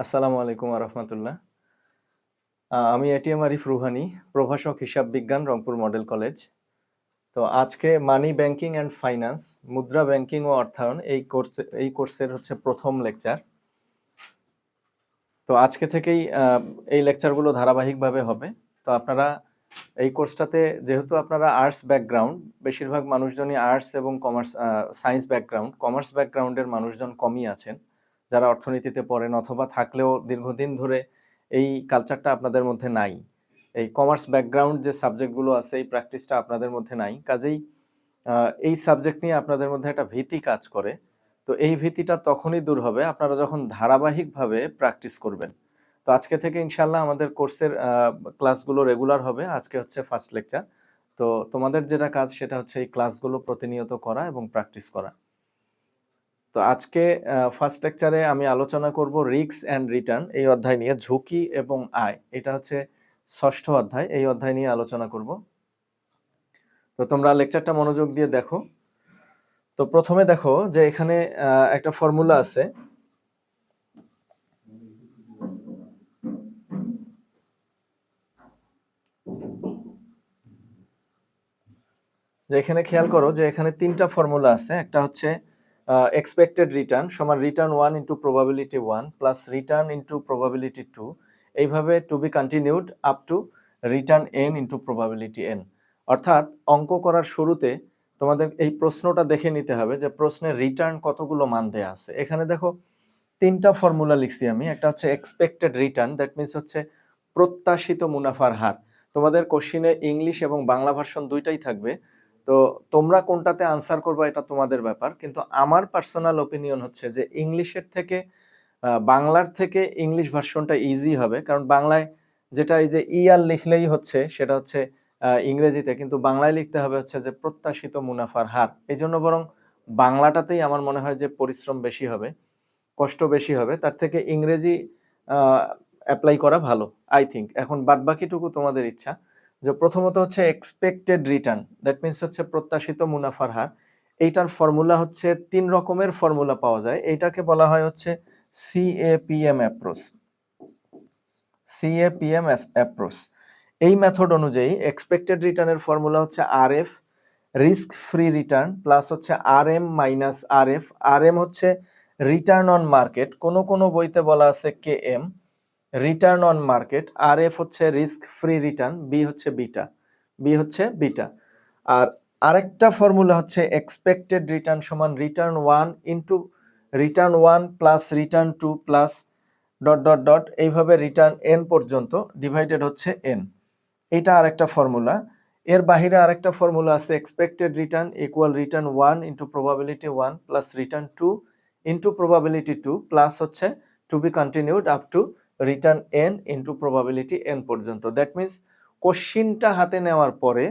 আসসালামু আলাইকুম রহমতুল্লাহ। আমি এটিএম আরিফ রুহানি, প্রভাষক হিসাব বিজ্ঞান, রংপুর মডেল কলেজ। তো আজকে মানি ব্যাংকিং অ্যান্ড ফাইন্যান্স, মুদ্রা ব্যাংকিং ও অর্থায়ন এই কোর্স, এই কোর্সের হচ্ছে প্রথম লেকচার। তো আজকে থেকেই এই লেকচারগুলো ধারাবাহিকভাবে হবে। তো আপনারা এই কোর্সটাতে, যেহেতু আপনারা আর্টস ব্যাকগ্রাউন্ড, বেশিরভাগ মানুষজনই আর্টস এবং কমার্স সায়েন্স ব্যাকগ্রাউন্ড, কমার্স ব্যাকগ্রাউন্ডের মানুষজন কমই আছেন। যারা অর্থনীতিতে পড়েন অথবা থাকলেও দীর্ঘদিন ধরে এই কালচারটা আপনাদের মধ্যে নাই, এই কমার্স ব্যাকগ্রাউন্ড যে সাবজেক্টগুলো আছে, এই প্র্যাকটিসটা আপনাদের মধ্যে নাই, কাজেই এই সাবজেক্ট নিয়ে আপনাদের মধ্যে একটা ভীতি কাজ করে। তো এই ভীতিটা তখনই দূর হবে আপনারা যখন ধারাবাহিকভাবে প্র্যাকটিস করবেন। তো আজকে থেকে ইনশাল্লাহ আমাদের কোর্সের ক্লাসগুলো রেগুলার হবে। আজকে হচ্ছে ফার্স্ট লেকচার তো তোমাদের যেটা কাজ সেটা হচ্ছে এই ক্লাসগুলো প্রতিনিয়ত করা এবং প্র্যাকটিস করা। তো আজকে ফার্স্ট লেকচারে আমি আলোচনা করব রিক্স অ্যান্ড রিটার্ন এই অধ্যায় নিয়ে, ঝুঁকি এবং আয়। এটা হচ্ছে ষষ্ঠ অধ্যায়, এই অধ্যায় নিয়ে আলোচনা করব। তো তোমরা লেকচারটা মনোযোগ দিয়ে দেখো। তো প্রথমে দেখো যে এখানে একটা ফর্মুলা আছে। যে এখানে খেয়াল করো যে এখানে তিনটা ফর্মুলা আছে। একটা হচ্ছে এক্সপেক্টেড রিটার্ন সমান return one into probability one plus return into probability two এইভাবে to be continued up to return n into probability n অর্থাৎ অঙ্ক করার শুরুতে তোমাদের এই প্রশ্নটা দেখে নিতে হবে যে প্রশ্নের রিটার্ন কতগুলো মান দেয়া আছে। এখানে দেখো তিনটা ফর্মুলা লিখছি আমি, একটা হচ্ছে এক্সপেক্টেড রিটার্ন দ্যাট মিনস হচ্ছে প্রত্যাশিত মুনাফার হার। তোমাদের কোশ্চিনে ইংলিশ এবং বাংলা ভার্সন দুইটাই থাকবে। তো তোমরা কোনটাতে আনসার করবে এটা তোমাদের ব্যাপার। কিন্তু আমার পার্সোনাল ওপিনিয়ন হচ্ছে যে ইংলিশের থেকে বাংলার থেকে ইংলিশ ভার্সনটা ইজি হবে। কারণ বাংলায় যেটা এই যে ইয়ার লিখলেই হচ্ছে, সেটা হচ্ছে ইংরেজিতে। কিন্তু বাংলায় লিখতে হবে হচ্ছে যে প্রত্যাশিত মুনাফার হার। এই জন্য বরং বাংলাটাতেই আমার মনে হয় যে পরিশ্রম বেশি হবে, কষ্ট বেশি হবে। তার থেকে ইংরেজি অ্যাপ্লাই করা ভালো আই থিঙ্ক এখন বাদবাকিটুকু তোমাদের ইচ্ছা। যে প্রথমত হচ্ছে এক্সপেক্টেড রিটার্ন দ্যাট মিনস হচ্ছে প্রত্যাশিত মুনাফার হার। এইটার ফর্মুলা হচ্ছে তিন রকমের ফর্মুলা পাওয়া যায়। এইটাকে বলা হয় হচ্ছে সিএপিএম অ্যাপ্রোচ সিএপিএম অ্যাপ্রোচ এই মেথড অনুযায়ী এক্সপেক্টেড রিটার্নের ফর্মুলা হচ্ছে r f risk free return plus হচ্ছে r m minus r f r m হচ্ছে রিটার্ন অন মার্কেট কোনো কোনো বইতে বলা আছে k m return on market r f হচ্ছে রিস্ক ফ্রি রিটার্ন বি হচ্ছে বিটা বি হচ্ছে বিটা আর আরেকটা ফর্মুলা হচ্ছে এক্সপেক্টেড রিটার্ন সমান return one into return one plus return two plus dot dot dot এইভাবে রিটার্ন এন পর্যন্ত divided হচ্ছে এন এটা আরেকটা ফর্মুলা এর বাহিরে আরেকটা ফর্মুলা আছে expected return equal return one into probability one plus return two into probability two plus হচ্ছে to be continued up to return n into probability n পর্যন্ত। দ্যাট মিনস কোশ্চিনটা হাতে নেওয়ার পরে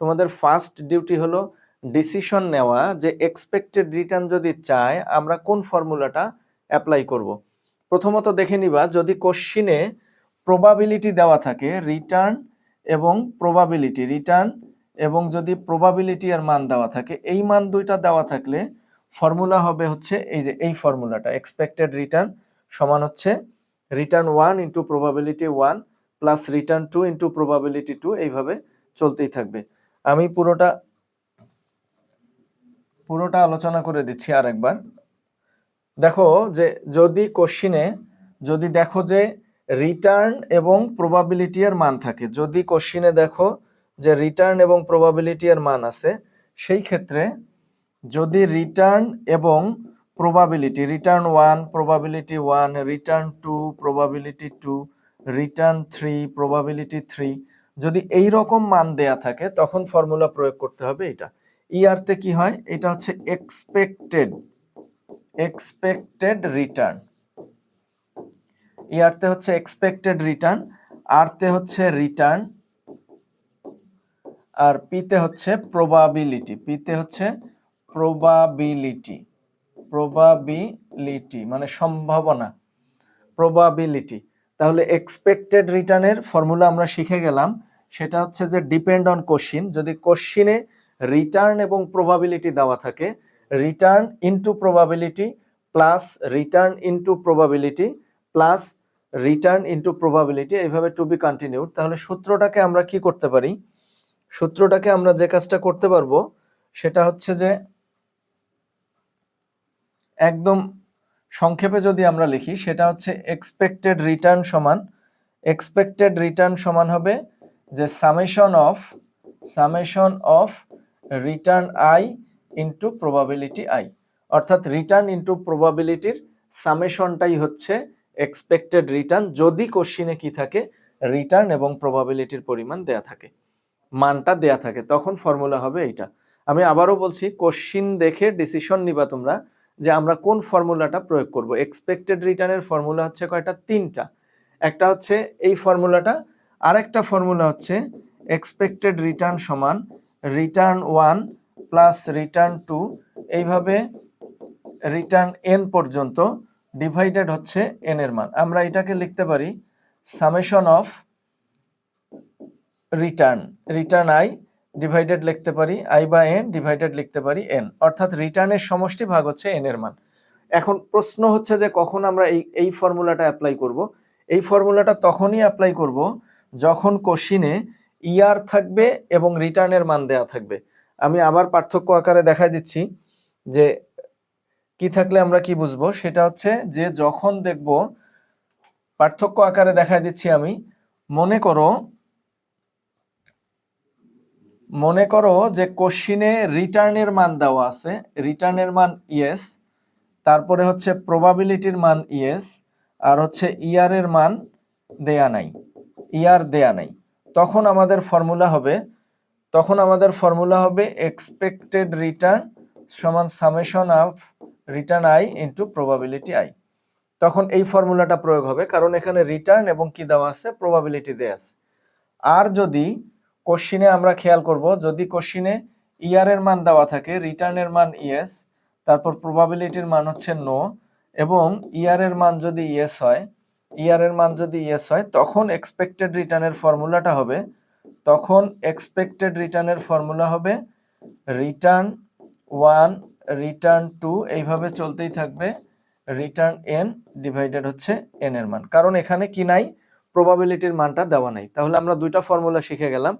তোমাদের ফার্স্ট ডিউটি হলো ডিসিশন নেওয়া, যে এক্সপেক্টেড রিটার্ন যদি চায়, আমরা কোন ফর্মুলাটা অ্যাপ্লাই করব। প্রথমত দেখে নিবা, যদি কোশ্চিনে প্রবাবিলিটি দেওয়া থাকে রিটার্ন এবং প্রবাবিলিটি রিটার্ন এবং যদি প্রবাবিলিটি আর মান দেওয়া থাকে, এই মান দুইটা দেওয়া থাকলে ফর্মুলা হবে হচ্ছে এই যে, এই ফর্মুলাটা এক্সপেক্টেড রিটার্ন সমান হচ্ছে return one into probability one plus return two into probability two এইভাবে চলতেই থাকবে। আমি পুরোটা পুরোটা আলোচনা করে দিচ্ছি আরেকবার। দেখো যে যদি কোশ্চিনে যদি দেখো যে রিটার্ন এবং প্রবাবিলিটি এর মান থাকে, যদি কোশ্চিনে দেখো যে রিটার্ন এবং প্রবাবিলিটি এর মান আছে, সেই ক্ষেত্রে যদি রিটার্ন এবং probability return one probability one return two probability two return three probability three যদি এই রকম মান দেয়া থাকে, তখন ফর্মুলা প্রয়োগ করতে হবে এটা। ইয়ারতে কি হয়? এটা হচ্ছে এক্সপেক্টেড এক্সপেক্টেড রিটার্ন ইয়ারতে হচ্ছে এক্সপেক্টেড রিটার্ন আরতে হচ্ছে রিটার্ন আর পিতে হচ্ছে প্রবাবিলিটি পিতে হচ্ছে প্রবাবিলিটি প্রবাবিলিটি মানে সম্ভাবনা প্রবাবিলিটি তাহলে এক্সপেক্টেড রিটার্নের ফর্মুলা আমরা শিখে গেলাম, সেটা হচ্ছে যে ডিপেন্ড অন কোশ্চিন যদি কোশ্চিনে রিটার্ন এবং প্রবাবিলিটি দেওয়া থাকে return into probability plus return into probability plus return into probability এইভাবে টু বি কন্টিনিউড তাহলে সূত্রটাকে আমরা কি করতে পারি? সূত্রটাকে আমরা যে কাজটা করতে পারব, সেটা হচ্ছে যে একদম সংক্ষেপে যদি আমরা লিখি, সেটা হচ্ছে এক্সপেক্টেড রিটার্ন সমান এক্সপেক্টেড রিটার্ন সমান হবে যে summation of summation of return i into probability i অর্থাৎ রিটার্ন ইন্টু প্রবাবিলিটির সামেশনটাই হচ্ছে এক্সপেক্টেড রিটার্ন যদি কোশ্চিনে কি থাকে রিটার্ন এবং প্রবাবিলিটির পরিমাণ দেয়া থাকে, মানটা দেয়া থাকে, তখন ফর্মুলা হবে এইটা। আমি আবারও বলছি কোশ্চিন দেখে ডিসিশন নিবা তোমরা যে আমরা কোন ফর্মুলাটা প্রয়োগ করব। এক্সপেক্টেড রিটার্নের ফর্মুলা হচ্ছে কয়টা? তিনটা। একটা হচ্ছে এই ফর্মুলাটা, আরেকটা ফর্মুলা হচ্ছে এক্সপেক্টেড রিটার্ন সমান return one plus return two এইভাবে রিটার্ন এন পর্যন্ত ডিভাইডেড হচ্ছে এন এর মান। আমরা এটাকে লিখতে পারি summation of return return i divided লিখতে পারি আই বা এন ডিভাইডেড লিখতে পারি এন অর্থাৎ রিটার্নের সমষ্টি ভাগ হচ্ছে এন এর মান। এখন প্রশ্ন হচ্ছে যে কখন আমরা এই এই ফর্মুলাটা অ্যাপ্লাই করব? এই ফর্মুলাটা তখনই অ্যাপ্লাই করব যখন কোশ্চিনে ইয়ার থাকবে এবং রিটার্নের মান দেওয়া থাকবে। আমি আবার পার্থক্য আকারে দেখাই দিচ্ছি যে কি থাকলে আমরা কি বুঝব? সেটা হচ্ছে যে যখন দেখব, পার্থক্য আকারে দেখাই দিচ্ছি আমি, মনে করো মনে করো যে কোশ্চিনে রিটার্নের মান দেওয়া আছে, রিটার্নের মান ইয়েস, তারপরে হচ্ছে প্রবাবিলিটির মান ইয়েস, আর হচ্ছে ইয়ার এর মান দেয়া নাই, ইয়ার দেয়া নাই। তখন আমাদের ফর্মুলা হবে, তখন আমাদের ফর্মুলা হবে এক্সপেক্টেড রিটার্ন সমান summation of return i into probability i তখন এই ফর্মুলাটা প্রয়োগ হবে, কারণ এখানে রিটার্ন এবং কি দেওয়া আছে? প্রবাবিলিটি দেওয়া আছে। আর যদি কোশ্চিনে আমরা খেয়াল করব, যদি কোশ্চিনে ইয়ার এর মান দেওয়া থাকে রিটার্নের মান ইয়েস তারপর প্রবাবিলিটির মান হচ্ছে নো এবং ইয়ার এর মান যদি ইয়েস হয়, ইয়ার এর মান যদি ইয়েস হয়, তখন এক্সপেক্টেড রিটার্নের ফর্মুলাটা হবে, তখন এক্সপেক্টেড রিটার্নের ফর্মুলা হবে রিটার্ন ওয়ান রিটার্ন টু এইভাবে চলতেই থাকবে রিটার্ন এন ডিভাইডেড হচ্ছে এন এর মান। কারণ এখানে কি নাই? প্রবাবিলিটির মানটা দেওয়া নাই। তাহলে আমরা দুইটা ফর্মুলা শিখে গেলাম।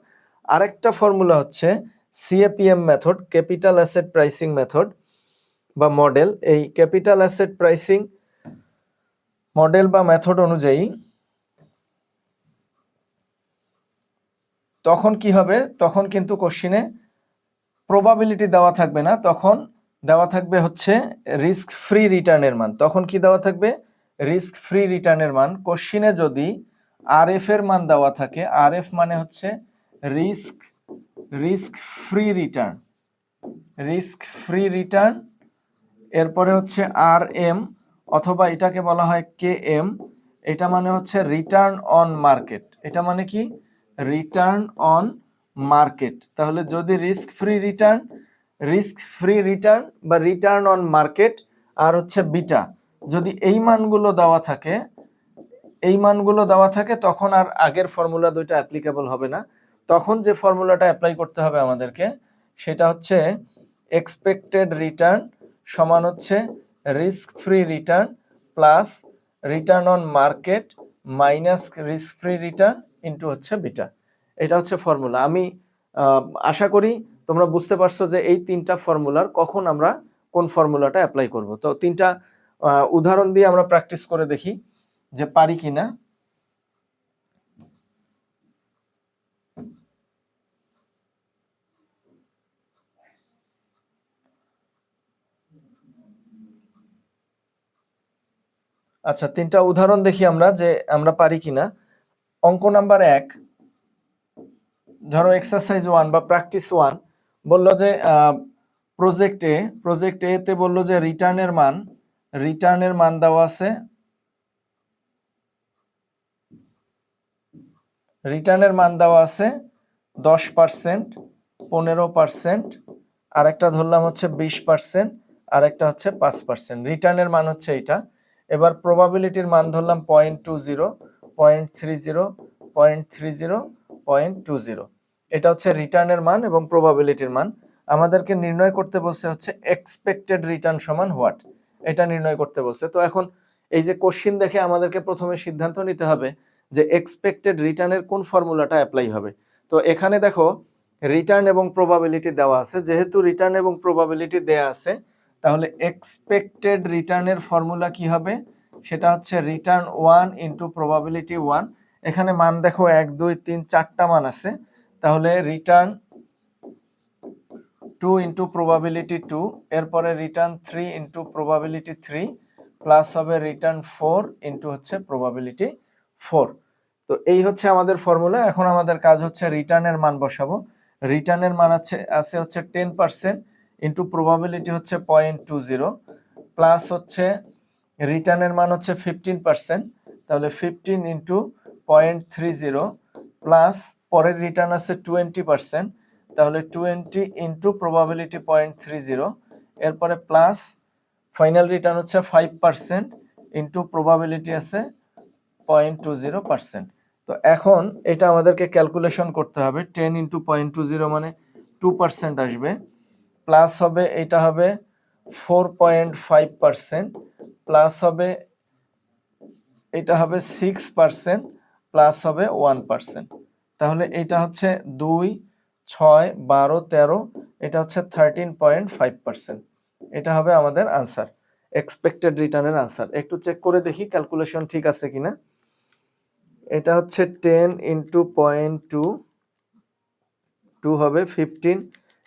আরেকটা ফর্মুলা হচ্ছে CAPM method capital asset pricing method বা মডেল এই ক্যাপিটাল অ্যাসেট প্রাইসিং মডেল বা মেথড অনুযায়ী তখন কি হবে? তখন কিন্তু কোশ্চিনে প্রবাবিলিটি দেওয়া থাকবে না। তখন দেওয়া থাকবে হচ্ছে রিস্ক ফ্রি রিটার্নের মান। তখন কি দেওয়া থাকবে? রিস্ক ফ্রি রিটার্নের মান। কোশ্চিনে যদি আর এফ এর মান দেওয়া থাকে আর এফ মানে হচ্ছে risk risk free return risk free return এরপরে হচ্ছে আর এম অথবা এটাকে বলা হয় কে এম এটা মানে হচ্ছে রিটার্ন অন মার্কেট এটা মানে কি? রিটার্ন অন মার্কেট তাহলে যদি risk free return risk free return বা রিটার্ন অন মার্কেট আর হচ্ছে বিটা যদি এই মানগুলো দেওয়া থাকে, এই মানগুলো দেওয়া থাকে, তখন আর আগের ফর্মুলা দুইটা অ্যাপ্লিকেবল হবে না। তখন যে ফর্মুলাটা অ্যাপ্লাই করতে হবে আমাদেরকে, সেটা হচ্ছে এক্সপেক্টেড রিটার্ন সমান হচ্ছে risk free return plus return on market minus risk free return into হচ্ছে বিটা এটা হচ্ছে ফর্মুলা আমি আশা করি তোমরা বুঝতে পারছ যে এই তিনটা ফর্মুলার কখন আমরা কোন ফর্মুলাটা অ্যাপ্লাই করব। তো তিনটা উদাহরণ দিয়ে আমরা প্র্যাকটিস করে দেখি যে পারি কিনা। আচ্ছা তিনটা উদাহরণ দেখি আমরা যে আমরা পারি কিনা। অঙ্ক নাম্বার এক, ধরো এক্সারসাইজ ওয়ান বা প্র্যাকটিস ওয়ান বলল যে প্রজেক্ট প্রজেক্ট এ তে বলল যে রিটার্নের মান রিটার্নের মান দেওয়া আছে। রিটার্নের মান দেওয়া আছে দশ পার্সেন্ট পনেরো পার্সেন্ট আরেকটা ধরলাম হচ্ছে বিশ পার্সেন্ট আর একটা হচ্ছে পাঁচ পার্সেন্ট রিটার্নের মান হচ্ছে এটা এবার প্রবাবিলিটির মান ধরলাম point two zero point three zero point three zero point two zero এটা হচ্ছে রিটার্নের মান এবং প্রবাবিলিটির মান। আমাদেরকে নির্ণয় করতে বলছে হচ্ছে এক্সপেক্টেড রিটার্ন সমান হোয়াট এটা নির্ণয় করতে বলছে। তো এখন এই যে কোশ্চিন দেখে আমাদেরকে প্রথমে সিদ্ধান্ত নিতে হবে যে এক্সপেক্টেড রিটার্নের কোন ফর্মুলাটা অ্যাপ্লাই হবে। তো এখানে দেখো রিটার্ন এবং প্রবাবিলিটি দেওয়া আছে। যেহেতু রিটার্ন এবং প্রবাবিলিটি দেওয়া আছে তাহলে এক্সপেক্টেড রিটার্নের ফর্মুলা কি হবে? সেটা হচ্ছে return one into probability one এখানে মান দেখো এক, দুই, তিন, চারটা মান আছে। তাহলে return two into probability two এরপরে return three into probability three plus হবে রিটার্ন ফোর ইন্টু হচ্ছে প্রবাবিলিটি ফোর তো এই হচ্ছে আমাদের ফর্মুলা এখন আমাদের কাজ হচ্ছে রিটার্নের মান বসাবো। রিটার্নের মান আছে আছে হচ্ছে টেন পার্সেন্ট ইন্টু প্রবাবিলিটি হচ্ছে পয়েন্ট টু জিরো প্লাস হচ্ছে রিটার্নের মান হচ্ছে ফিফটিন পার্সেন্ট তাহলে fifteen into point three zero plus পরের রিটার্ন আছে টোয়েন্টি পার্সেন্ট তাহলে twenty into probability point three zero এরপরে প্লাস ফাইনাল রিটার্ন হচ্ছে ফাইভ পার্সেন্ট ইন্টু প্রবাবিলিটি আছে পয়েন্ট টু জিরো পার্সেন্ট তো এখন এটা আমাদেরকে ক্যালকুলেশন করতে হবে ten into point two zero মানে টু পার্সেন্ট আসবে। প্লাস হবে এটা হবে four point five percent plus হবে এটা হবে সিক্স পার্সেন্ট প্লাস হবে ওয়ান পার্সেন্ট তাহলে এটা হচ্ছে দুই, ছয়, বারো, তেরো, এটা হচ্ছে থার্টিন পয়েন্ট ফাইভ পার্সেন্ট এটা হবে আমাদের আনসার এক্সপেক্টেড রিটার্নের আনসার একটু চেক করে দেখি ক্যালকুলেশন ঠিক আছে কিনা। এটা হচ্ছে ten into point two two হবে ফিফটিন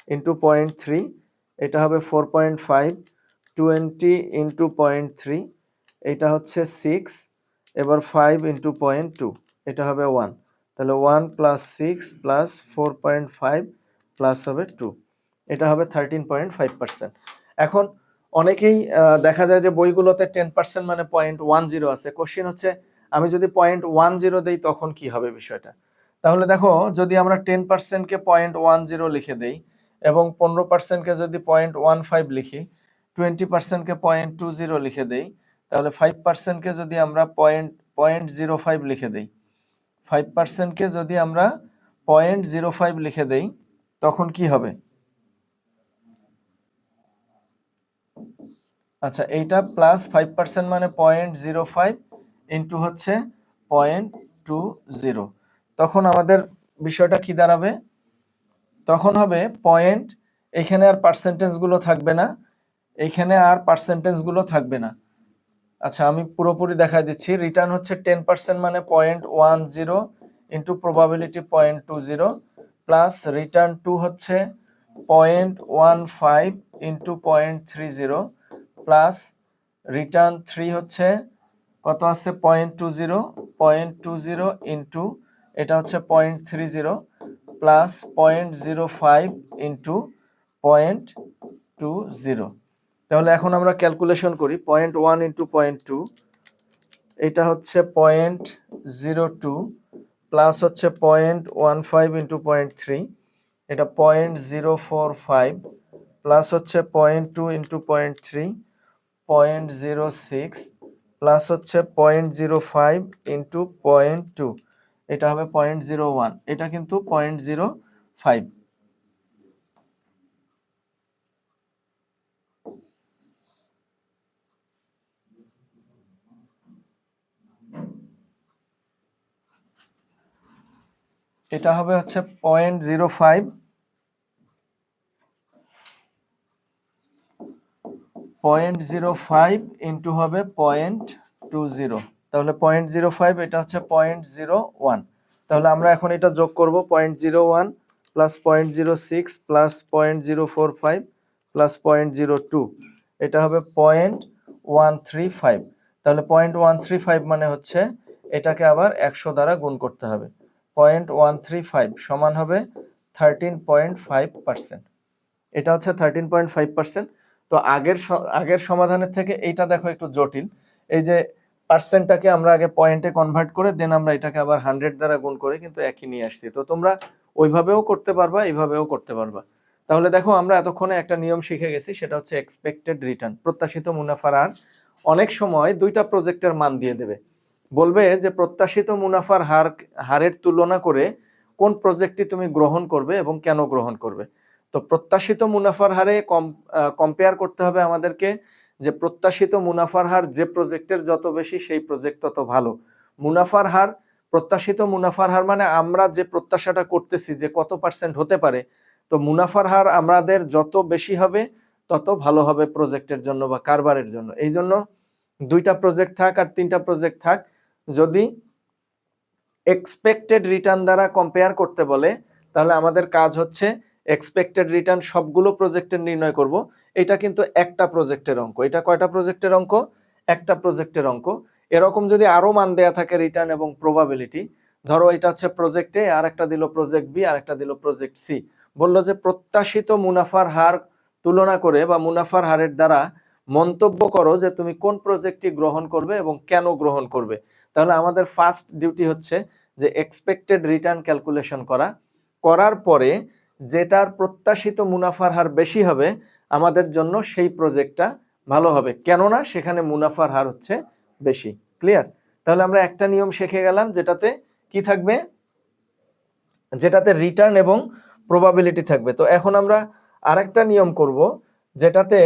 ইন্টু পয়েন্ট থ্রি এটা হবে four point five twenty into point three এটা হচ্ছে সিক্স এবার ফাইভ ইন্টু পয়েন্ট টু এটা হবে ওয়ান তাহলে one plus six plus four point five plus হবে টু এটা হবে থার্টিন পয়েন্ট ফাইভ পার্সেন্ট এখন অনেকেই দেখা যায় যে বইগুলোতে টেন পার্সেন্ট মানে পয়েন্ট ওয়ান জিরো আছে কোশ্চেন হচ্ছে আমি যদি পয়েন্ট ওয়ান জিরো দিই তখন কি হবে বিষয়টা? তাহলে দেখো, যদি আমরা টেন পার্সেন্টকে পয়েন্ট ওয়ান জিরো লিখে দেই এবং পনেরো পার্সেন্টকে যদি পয়েন্ট ওয়ান ফাইভ লিখি টোয়েন্টি পার্সেন্টকে পয়েন্ট টু জিরো লিখে দেই, তাহলে ফাইভ পার্সেন্টকে যদি আমরা পয়েন্ট পয়েন্ট জিরো ফাইভ লিখে দেই ফাইভ পার্সেন্টকে যদি আমরা পয়েন্ট জিরো ফাইভ লিখে দেই, তখন কি হবে? আচ্ছা এইটা প্লাস ফাইভ পার্সেন্ট মানে পয়েন্ট জিরো ফাইভ ইন্টু হচ্ছে পয়েন্ট টু জিরো তখন আমাদের বিষয়টা কি দাঁড়াবে? তখন হবে পয়েন্ট এখানে আর পার্সেন্টেজগুলো থাকবে না এইখানে আর পার্সেন্টেজগুলো থাকবে না। আচ্ছা আমি পুরোপুরি দেখা দিচ্ছি। রিটার্ন হচ্ছে টেন পার্সেন্ট মানে point one zero into probability point two zero plus return two হচ্ছে point one five into point three zero plus return three হচ্ছে কত আছে? Point two zero point two zero into এটা হচ্ছে point three zero plus point zero five into point two zero তাহলে এখন আমরা calculation করি point one into point two এটা হচ্ছে পয়েন্ট জিরো টু প্লাস হচ্ছে point one five into point three এটা point zero four five plus হচ্ছে point two into point three point zero six plus হচ্ছে point zero five into point two এটা হবে point zero one এটা কিন্তু point zero five এটা হবে হচ্ছে point zero five point zero five into হবে পয়েন্ট টু জিরো তাহলে পয়েন্ট জিরো ফাইভ এটা হচ্ছে পয়েন্ট জিরো ওয়ান তাহলে আমরা এখন এটা যোগ করব point zero one plus point zero six plus point zero four five plus point zero two এটা হবে পয়েন্ট ওয়ান থ্রি ফাইভ তাহলে পয়েন্ট ওয়ান থ্রি ফাইভ মানে হচ্ছে এটাকে আবার একশো দ্বারা গুণ করতে হবে। পয়েন্ট ওয়ান থ্রি ফাইভ সমান হবে থার্টিন পয়েন্ট ফাইভ পার্সেন্ট এটা হচ্ছে থার্টিন পয়েন্ট ফাইভ পার্সেন্ট তো আগের আগের সমাধানের থেকে এইটা দেখো একটু জটিল। এই যে পার্সেন্টটাকে আমরা আগে পয়েন্টে কনভার্ট করে দেন আমরা এটাকে আবার হান্ড্রেড দ্বারা গুণ করে কিন্তু একই নিয়ে আসছি। তো তোমরা ওইভাবেও করতে পারবা, এইভাবেও করতে পারবা। তাহলে দেখো, আমরা এতক্ষণে একটা নিয়ম শিখে গেছি, সেটা হচ্ছে এক্সপেক্টেড রিটার্ন প্রত্যাশিত মুনাফার হার। অনেক সময় দুইটা প্রজেক্টের মান দিয়ে দেবে। বলবে যে প্রত্যাশিত মুনাফার হার, হারের তুলনা করে কোন প্রজেক্টটি তুমি গ্রহণ করবে এবং কেন গ্রহণ করবে। তো প্রত্যাশিত মুনাফার হারে কম কম্পেয়ার করতে হবে আমাদেরকে। যে প্রত্যাশিত মুনাফার হার যে প্রজেক্টের যত বেশি, সেই প্রজেক্ট তত ভালো। মুনাফার হার, প্রত্যাশিত মুনাফার হার মানে আমরা যে প্রত্যাশাটা করতেছি যে কত পার্সেন্ট হতে পারে, তো মুনাফার হার আমাদের যত বেশি হবে, তত ভালো হবে প্রজেক্টের জন্য বা কারবারের জন্য। এই জন্য দুইটা প্রজেক্ট থাক আর তিনটা প্রজেক্ট থাক, যদি এক্সপেক্টেড রিটার্ন দ্বারা কম্পেয়ার করতে বলে, তাহলে আমাদের কাজ হচ্ছে এক্সপেক্টেড রিটার্ন সবগুলো প্রজেক্টের নির্ণয় করব। এটা কিন্তু একটা প্রজেক্টের অঙ্ক। এটা কয়টা প্রজেক্টের অঙ্ক? একটা প্রজেক্টের অঙ্ক। এরকম যদি আরও মান দেয়া থাকে রিটার্ন এবং প্রবাবিলিটি ধরো এটা হচ্ছে প্রজেক্ট এ আর একটা দিল প্রজেক্ট বি আর একটা দিল প্রজেক্ট সি বলল যে প্রত্যাশিত মুনাফার হার তুলনা করে বা মুনাফার হারের দ্বারা মন্তব্য করো যে তুমি কোন প্রজেক্টটি গ্রহণ করবে এবং কেন গ্রহণ করবে। তাহলে আমাদের ফার্স্ট ডিউটি হচ্ছে যে এক্সপেক্টেড রিটার্ন ক্যালকুলেশন করা। করার পরে যেটার প্রত্যাশিত মুনাফার হার বেশি হবে আমাদের জন্য সেই প্রজেক্টটা ভালো হবে। কেননা সেখানে মুনাফার হার হচ্ছে বেশি। ক্লিয়ার তাহলে আমরা একটা নিয়ম শিখে গেলাম যেটাতে কি থাকবে? যেটাতে রিটার্ন এবং প্রবাবিলিটি থাকবে। তো এখন আমরা আরেকটা নিয়ম করব যেটাতে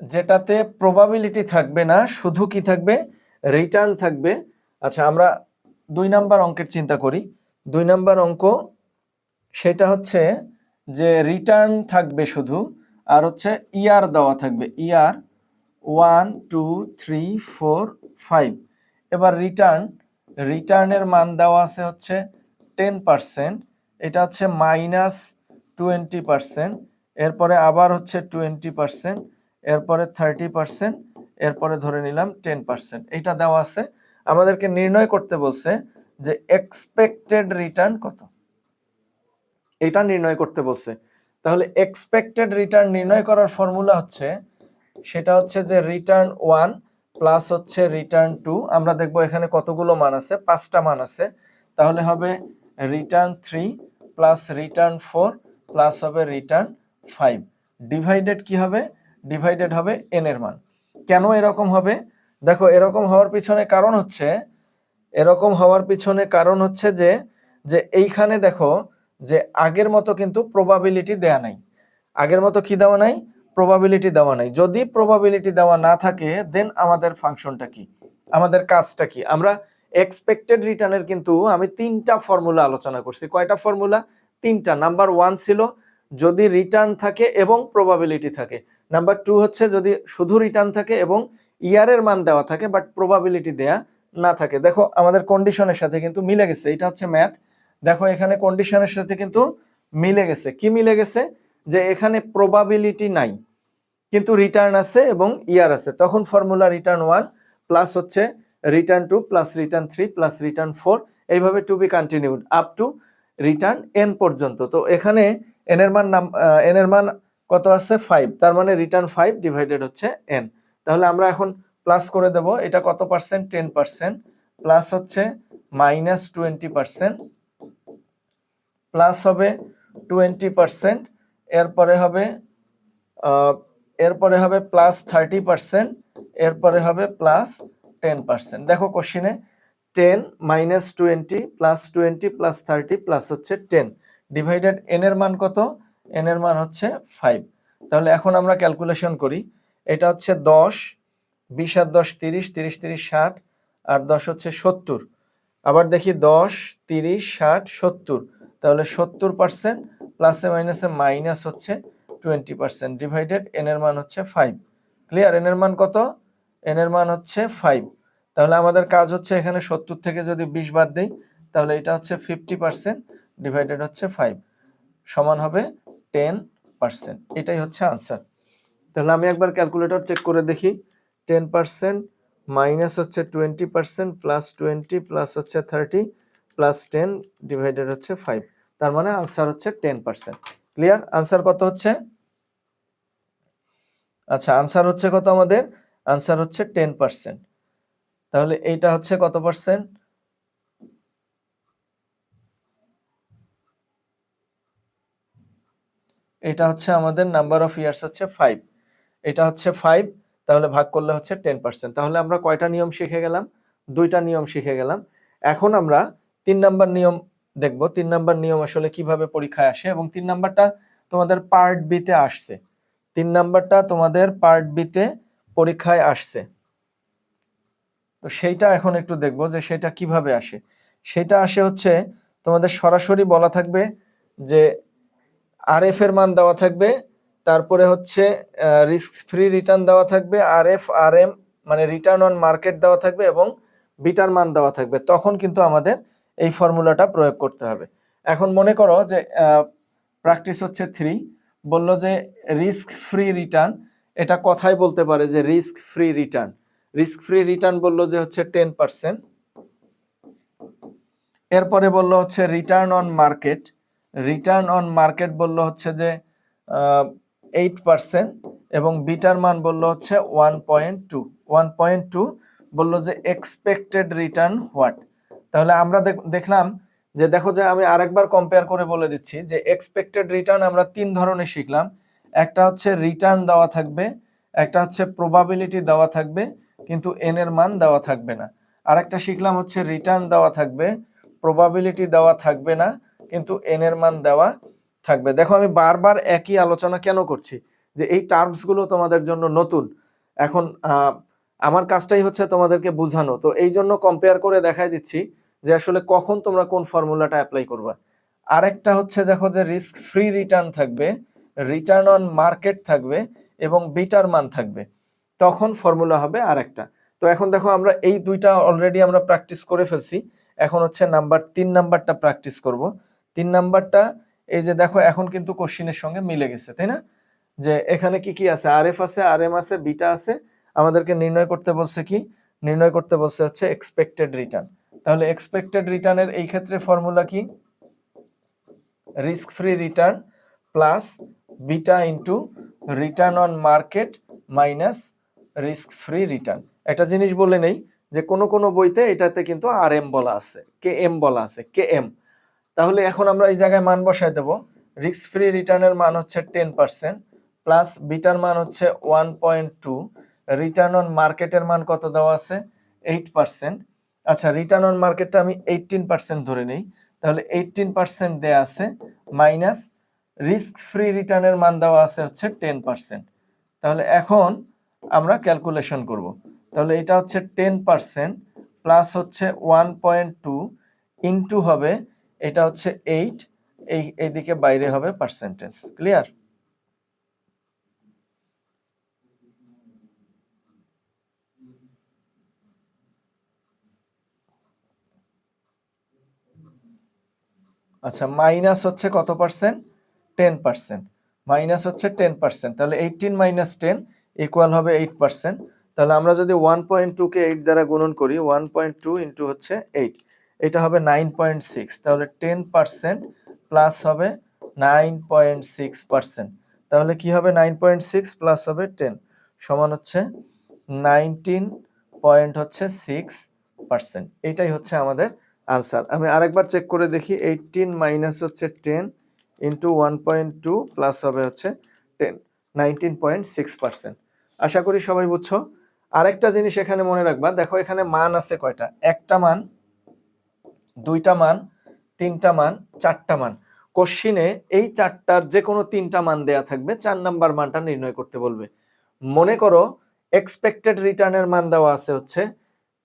যেটাতে প্রবাবিলিটি থাকবে না, শুধু কি থাকবে? রিটার্ন থাকবে। আচ্ছা আমরা দুই নাম্বার অঙ্কের চিন্তা করি। দুই নাম্বার অঙ্ক সেটা হচ্ছে যে রিটার্ন থাকবে শুধু, আর হচ্ছে ইয়ার দেওয়া থাকবে। Year one two three four five এবার রিটার্ন রিটার্নের মান দেওয়া আছে হচ্ছে টেন পার্সেন্ট এটা হচ্ছে মাইনাস টোয়েন্টি পার্সেন্ট এরপরে আবার হচ্ছে টোয়েন্টি পার্সেন্ট এরপরে থার্টি পার্সেন্ট এরপরে ধরে নিলাম টেন পার্সেন্ট এইটা দেওয়া আছে। আমাদেরকে নির্ণয় করতে বলছে যে এক্সপেক্টেড রিটার্ন কত। এটা নির্ণয় করতে বলছে। তাহলে এক্সপেক্টেড রিটার্ন নির্ণয় করার ফর্মুলা হচ্ছে, সেটা হচ্ছে যে রিটার্ন ওয়ান প্লাস হচ্ছে রিটার্ন টু আমরা দেখব এখানে কতগুলো মান আছে, পাঁচটা মান আছে। তাহলে হবে return three plus return four plus হবে রিটার্ন ফাইভ ডিভাইডেড কি হবে? ডিভাইডেড হবে এন এর মান। কেন এরকম হবে? দেখো, এরকম হওয়ার পিছনে কারণ হচ্ছে, এরকম হওয়ার পিছনে কারণ হচ্ছে যে যে এইখানে দেখো যে আগের মতো কিন্তু প্রবাবিলিটি দেয়া নাই। আগের মতো কি দেওয়া নাই? প্রবাবিলিটি দেওয়া নাই। যদি প্রবাবিলিটি দেওয়া না থাকে দেন আমাদের ফাংশনটা কি? আমাদের কাজটা কি? আমরা এক্সপেক্টেড রিটার্নের কিন্তু আমি তিনটা ফর্মুলা আলোচনা করছি। কয়টা ফর্মুলা তিনটা। নাম্বার ওয়ান ছিল যদি রিটার্ন থাকে এবং প্রবাবিলিটি থাকে। নাম্বার টু হচ্ছে যদি শুধু রিটার্ন থাকে এবং ইয়ারের মান দেওয়া থাকে বাট প্রবাবিলিটি দেয়া না থাকে। দেখো, আমাদের কন্ডিশনের সাথে কিন্তু মিলে গেছে। এটা হচ্ছে ম্যাথ দেখো, এখানে কন্ডিশনের সাথে কিন্তু মিলে গেছে। কি মিলে গেছে? যে এখানে প্রবাবিলিটি নাই, কিন্তু রিটার্ন আছে এবং ইয়ার আছে। তখন ফর্মুলা রিটার্ন ওয়ান প্লাস হচ্ছে return two plus return three plus return four এইভাবে to be continued up to return n পর্যন্ত। তো এখানে এন এর মান নাম এন এর মান কত আছে? ফাইভ তার মানে রিটার্ন ফাইভ ডিভাইডেড হচ্ছে এন তাহলে আমরা এখন প্লাস করে দেব। এটা কত পার্সেন্ট টেন পার্সেন্ট প্লাস হচ্ছে মাইনাস টোয়েন্টি পার্সেন্ট প্লাস হবে টোয়েন্টি পার্সেন্ট এরপরে হবে এরপরে হবে প্লাস থার্টি পার্সেন্ট এরপরে হবে প্লাস টেন পার্সেন্ট দেখো কোশ্চিনে ten minus twenty plus twenty plus thirty plus হচ্ছে টেন ডিভাইডেড এন এর মান কত? এন এর মান হচ্ছে ফাইভ তাহলে এখন আমরা ক্যালকুলেশন করি। এটা হচ্ছে দশ, বিশ আর দশ তিরিশ তিরিশ তিরিশ, ষাট, আর দশ হচ্ছে সত্তর। আবার দেখি দশ, তিরিশ, ষাট, সত্তর। তাহলে সত্তর পার্সেন্ট প্লাসে মাইনাসে মাইনাস হচ্ছে টোয়েন্টি পার্সেন্ট ডিভাইডেড এন এর মান হচ্ছে ফাইভ ক্লিয়ার এন এর মান কত? এন এর মান হচ্ছে ফাইভ তাহলে আমাদের কাজ হচ্ছে এখানে সত্তর থেকে যদি বিশ বাদ দিই, তাহলে এটা হচ্ছে ফিফটি পার্সেন্ট ডিভাইডেড হচ্ছে ফাইভ সমান হবে টেন পার্সেন্ট এটাই হচ্ছে আনসার তাহলে আমি একবার ক্যালকুলেটর চেক করে দেখি। টেন পার্সেন্ট মাইনাস হচ্ছে twenty percent plus twenty plus হচ্ছে থার্টি প্লাস টেন ডিভাইডেড হচ্ছে ফাইভ তার মানে আনসার হচ্ছে টেন পার্সেন্ট ক্লিয়ার আনসার কত হচ্ছে? আচ্ছা আনসার হচ্ছে কত আমাদের? আনসার হচ্ছে টেন পার্সেন্ট তাহলে এইটা হচ্ছে কত পার্সেন্ট এটা হচ্ছে আমাদের নাম্বার অফ ইয়ার্স হচ্ছে ফাইভ এটা হচ্ছে ফাইভ তাহলে ভাগ করলে হচ্ছে টেন পার্সেন্ট তাহলে আমরা কয়টা নিয়ম শিখে গেলাম? দুইটা নিয়ম শিখে গেলাম। এখন আমরা তিন নাম্বার নিয়ম দেখব। তিন নাম্বার নিয়ম আসলে কীভাবে পরীক্ষায় আসে এবং তিন নাম্বারটা তোমাদের পার্ট বিতে আসছে। তিন নাম্বারটা তোমাদের পার্ট বিতে পরীক্ষায় আসছে। তো সেইটা এখন একটু দেখব যে সেটা কীভাবে আসে। সেটা আসে হচ্ছে তোমাদের সরাসরি বলা থাকবে যে আর এফ এর মান দেওয়া থাকবে, তারপরে হচ্ছে রিস্ক ফ্রি রিটার্ন দেওয়া থাকবে আর এফ আর এম মানে রিটার্ন অন মার্কেট দেওয়া থাকবে এবং বিটার মান দেওয়া থাকবে। তখন কিন্তু আমাদের এই ফর্মুলাটা প্রয়োগ করতে হবে। এখন মনে করো যে প্র্যাকটিস হচ্ছে থ্রি বলল যে রিস্ক ফ্রি রিটার্ন এটা কথাই বলতে পারে যে risk free return risk free return বলল যে হচ্ছে টেন পার্সেন্ট এরপরে বলল হচ্ছে return on market return on market বলল হচ্ছে যে এইট পার্সেন্ট এবং বিটার মান বলল হচ্ছে one point two one point two বলল যে এক্সপেক্টেড রিটার্ন হোয়াট তাহলে আমরা দেখলাম যে দেখো যে আমি আরেকবার কম্পেয়ার করে বলে দিচ্ছি যে এক্সপেক্টেড রিটার্ন আমরা তিন ধরনের শিখলাম। একটা হচ্ছে রিটার্ন দেওয়া থাকবে, একটা হচ্ছে প্রবাবিলিটি দেওয়া থাকবে, কিন্তু এন এর মান দেওয়া থাকবে না। আরেকটা শিখলাম হচ্ছে রিটার্ন দেওয়া থাকবে প্রবাবিলিটি দেওয়া থাকবে না, কিন্তু এন এর মান দেওয়া থাকবে। দেখো আমি বারবার একই আলোচনা কেন করছি? যে এই টার্মসগুলো তোমাদের জন্য নতুন। এখন আমার কাজটাই হচ্ছে তোমাদেরকে বোঝানো। তো এই জন্য কম্পেয়ার করে দেখাই দিচ্ছি যে আসলে কখন তোমরা কোন ফর্মুলাটা অ্যাপ্লাই করবা। আরেকটা হচ্ছে দেখো যে রিস্ক ফ্রি রিটার্ন থাকবে রিটার্ন অন মার্কেট থাকবে এবং বিটার মান থাকবে। তখন ফর্মুলা হবে আরেকটা। তো এখন দেখো আমরা এই দুইটা অলরেডি আমরা প্র্যাকটিস করে ফেলছি। এখন হচ্ছে নাম্বার তিন নাম্বারটা প্র্যাকটিস করব। তিন নাম্বারটা এই যে দেখো এখন কিন্তু কোশ্চিনের সঙ্গে মিলে গেছে, তাই না? যে এখানে কি কি আছে? আর এফ আছে আর এম আছে বিটা আছে আমাদেরকে নির্ণয় করতে বলছে কি? নির্ণয় করতে বলছে হচ্ছে এক্সপেক্টেড রিটার্ন তাহলে এক্সপেক্টেড রিটার্নের এই ক্ষেত্রে ফর্মুলা কি? Risk free return plus beta into return on market minus risk free return একটা জিনিস বলে নেই যে কোনো কোনো বইতে এটাতে কিন্তু আর এম বলা আছে কে এম বলা আছে কে এম তাহলে এখন আমরা এই জায়গায় মান বসায় দেব। রিস্ক ফ্রি রিটার্নের মান হচ্ছে টেন পার্সেন্ট প্লাস বিটার মান হচ্ছে one point two return on মার্কেটের মান কত দেওয়া আছে? এইট পার্সেন্ট আচ্ছা রিটার্ন অন মার্কেটটা আমি এইটিন পার্সেন্ট ধরে নিই। তাহলে এইটিন পার্সেন্ট দেওয়া আছে মাইনাস রিস্ক ফ্রি রিটার্নের মান দেওয়া আছে হচ্ছে টেন পার্সেন্ট তাহলে এখন আমরা ক্যালকুলেশন করব। তাহলে এটা হচ্ছে টেন পার্সেন্ট প্লাস হচ্ছে ওয়ান পয়েন্ট টু ইন্টু হবে, এটা হচ্ছে এইট এই, এইদিকে বাইরে হবে পার্সেন্টেজ ক্লিয়ার আচ্ছা মাইনাস হচ্ছে কত পার্সেন্ট টেন পার্সেন্ট মাইনাস হচ্ছে টেন পার্সেন্ট তাহলে এইটিন মাইনাস টেন ইকুয়াল হবে এইট পার্সেন্ট তাহলে আমরা যদি ওয়ান পয়েন্ট টুকে এইট দ্বারা গুণন করি ওয়ান পয়েন্ট টু ইন্টু হচ্ছে এইট এটা হবে নাইন পয়েন্ট সিক্স তাহলে টেন পার্সেন্ট প্লাস হবে নাইন পয়েন্ট সিক্স পার্সেন্ট তাহলে কি হবে? নাইন পয়েন্ট সিক্স প্লাস হবে টেন সমান হচ্ছে নাইনটিন পয়েন্ট হচ্ছে সিক্স পার্সেন্ট এটাই হচ্ছে আমাদের আনসার। আমি আরেকবার চেক করে দেখি এইটিন মাইনাস হচ্ছে ten into one point two plus হবে হচ্ছে ten nineteen point six percent আশা করি সবাই বুঝছ। আরেকটা জিনিস এখানে মনে রাখবা, দেখো এখানে মান আছে কয়টা? একটা মান, দুইটা মান, তিনটা মান, চারটা মান। কোশ্চিনে এই চারটার যে কোনো তিনটা মান দেয়া থাকবে, চার নাম্বার মানটা নির্ণয় করতে বলবে। মনে করো এক্সপেক্টেড রিটার্নের মান দেওয়া আছে হচ্ছে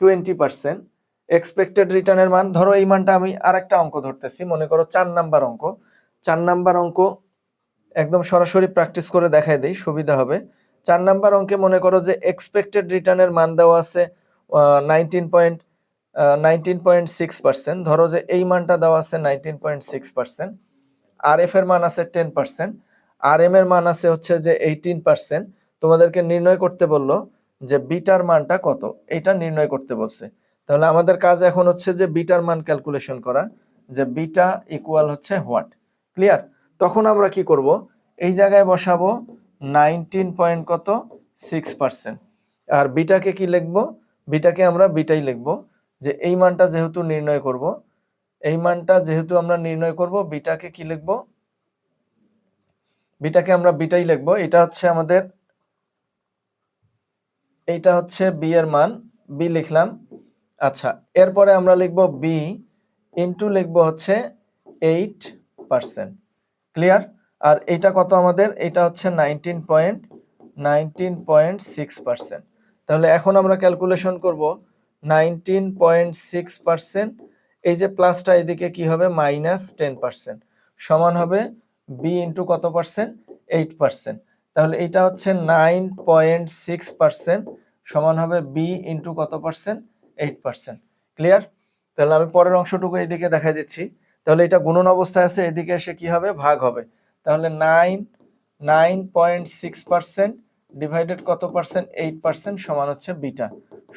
টোয়েন্টি পার্সেন্ট এক্সপেক্টেড রিটার্নের মান, ধরো এই মানটা আমি আরেকটা অঙ্ক ধরতেছি, মনে করো চার নাম্বার অঙ্ক। চার নাম্বার অঙ্ক একদম সরাসরি প্র্যাকটিস করে দেখাই দেই, সুবিধা হবে। চার নাম্বার অঙ্কে মনে করো যে এক্সপেক্টেড রিটার্নের মান দেওয়া আছে nineteen point nineteen point six percent ধরো যে এই মানটা দেওয়া আছে nineteen point six percent R F এর মান আছে টেন পার্সেন্ট আর এম এর মান আছে হচ্ছে যে এইটিন পার্সেন্ট তোমাদেরকে নির্ণয় করতে বলল যে বিটার মানটা কত এটা নির্ণয় করতে বলছে। তাহলে আমাদের কাজ এখন হচ্ছে যে বিটার মান ক্যালকুলেশন করা, যে বিটা ইকুয়াল হচ্ছে হোয়াট ক্লিয়ার তখন আমরা কি করব? এই জায়গায় বসাবো নাইনটিন পয়েন্ট কত? সিক্স পার্সেন্ট আর বিটাকে কি লিখব? বিটাকে আমরা বিটাই লিখব। যে এই মানটা যেহেতু নির্ণয় করব, এই মানটা যেহেতু আমরা নির্ণয় করব, বিটাকে কি লিখব? বিটাকে আমরা বিটাই লিখব। এটা হচ্ছে আমাদের, এইটা হচ্ছে বি এর মান। বি লিখলাম। আচ্ছা এরপরে আমরা লিখব বি ইন্টু লিখব হচ্ছে এইট পার্সেন্ট ক্লিয়ার আর এটা কত আমাদের? এটা হচ্ছে nineteen point nineteen point six percent তাহলে এখন আমরা ক্যালকুলেশন করব নাইনটিন পয়েন্ট সিক্স পার্সেন্ট এই যে প্লাসটা এদিকে কি হবে? মাইনাস টেন পার্সেন্ট সমান হবে বি ইন্টু কত পার্সেন্ট এইট পার্সেন্ট তাহলে এটা হচ্ছে নাইন পয়েন্ট সিক্স পার্সেন্ট সমান হবে বি ইন্টু কত পার্সেন্ট এইট পার্সেন্ট ক্লিয়ার তাহলে আমি পরের অংশটুকু এইদিকে দেখাই দিচ্ছি। তাহলে এটা গুণন অবস্থায় আছে, এদিকে এসে কি হবে? ভাগ হবে। তাহলে nine nine point six percent divided কত পার্সেন্ট এইট পার্সেন্ট সমান হচ্ছে বিটা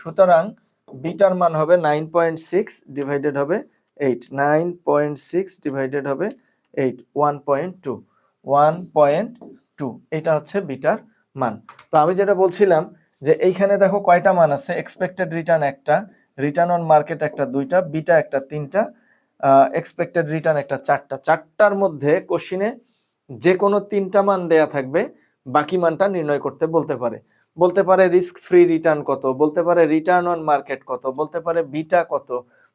সুতরাং বিটার মান হবে নাইন পয়েন্ট সিক্স ডিভাইডেড হবে eight nine point six divided হবে eight one point two one point two এটা হচ্ছে বিটার মান। তো আমি যেটা বলছিলাম যে এইখানে দেখো কয়টা মান আছে? এক্সপেক্টেড রিটার্ন একটা রিটার্ন অন মার্কেট একটা দুইটা বিটা একটা তিনটা এক্সপেক্টেড রিটার্ন একটা চারটা। চারটার মধ্যে কোশ্চিনে যে কোনো তিনটা মান দেয়া থাকবে, বাকি মানটা নির্ণয় করতে বলতে পারে। বলতে পারে রিস্ক ফ্রি রিটার্ন কত, বলতে পারে রিটার্ন অন মার্কেট কত, বলতে পারে বিটা কত,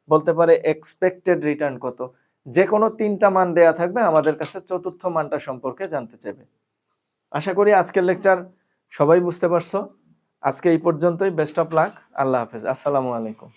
বলতে পারে এক্সপেক্টেড রিটার্ন কত। যে কোনো তিনটা মান দেয়া থাকবে, আমাদের কাছে চতুর্থ মানটা সম্পর্কে জানতে চাইবে। আশা করি আজকের লেকচার সবাই বুঝতে পারছ। আজকে এই পর্যন্তই বেস্ট অফ লাক আল্লাহ হাফেজ আসসালামু আলাইকুম।